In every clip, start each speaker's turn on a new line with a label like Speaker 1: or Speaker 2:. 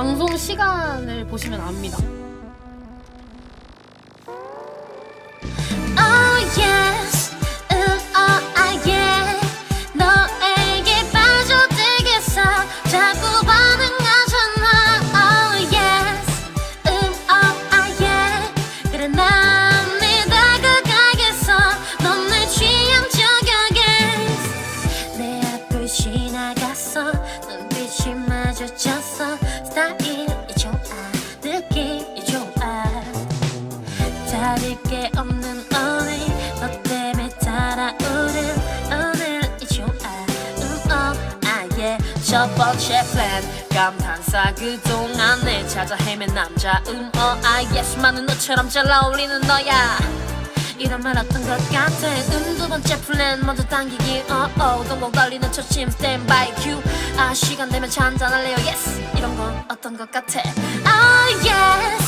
Speaker 1: 방송 시간을 보시면 압니다.
Speaker 2: Oh yes, 음, oh ah yeah. 너에게 빠져들겠어. 자꾸 반응하잖아. Oh yes, 음, oh ah yeah. 그래 난내 다가가겠어. 넌 내 취향 저격에 내 앞을 지나갔어. 눈빛이 마주쳤 음, 어, 첫 번째 플랜 감탄사 그동안 내 찾아 헤맨 남자 음어 아예 수많은 너처럼 잘 어울리는 너야. 이런 말 어떤 것 같아? 음두 번째 플랜 먼저 당기기 어어 동공 걸리는 초침 스탠바이 큐아 시간 되면 차 한잔할래요 yes. 이런 건 어떤 것 같아? oh yes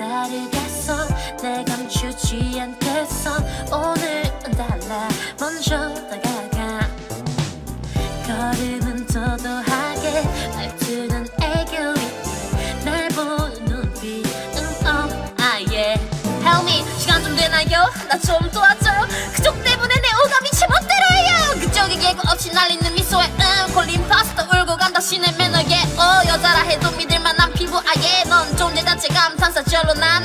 Speaker 2: 따르겠어. 내 감추지 않겠어. 오늘은 달라. 먼저 다가가. 걸음은 도도하게. 말투는 애교 있게 날 보는 눈빛 응어 아예. Help me 시간 좀 되나요? 나 좀 도와줘 그쪽 때문에 내 오감이 제멋대로예요. 그쪽에 예고 없이 날리는 미소에 음 콜린 파스타 울고 간다. 신의 매너에 어 여자라 해도 아예 넌 존재 자체 감탄사 절로 나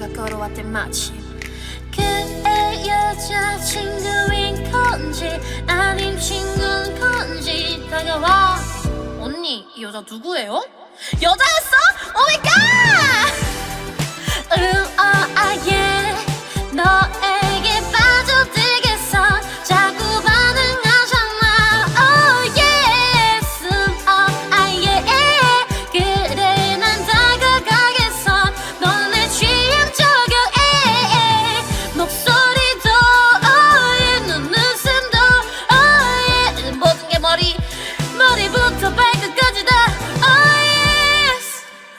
Speaker 2: 한 여자가 걸어왔대 마침 그의 여자친구인 건지 아님 친구인 건지 다가와
Speaker 1: 언니, 이 여자 누구예요?
Speaker 2: 여자였어? 오마이갓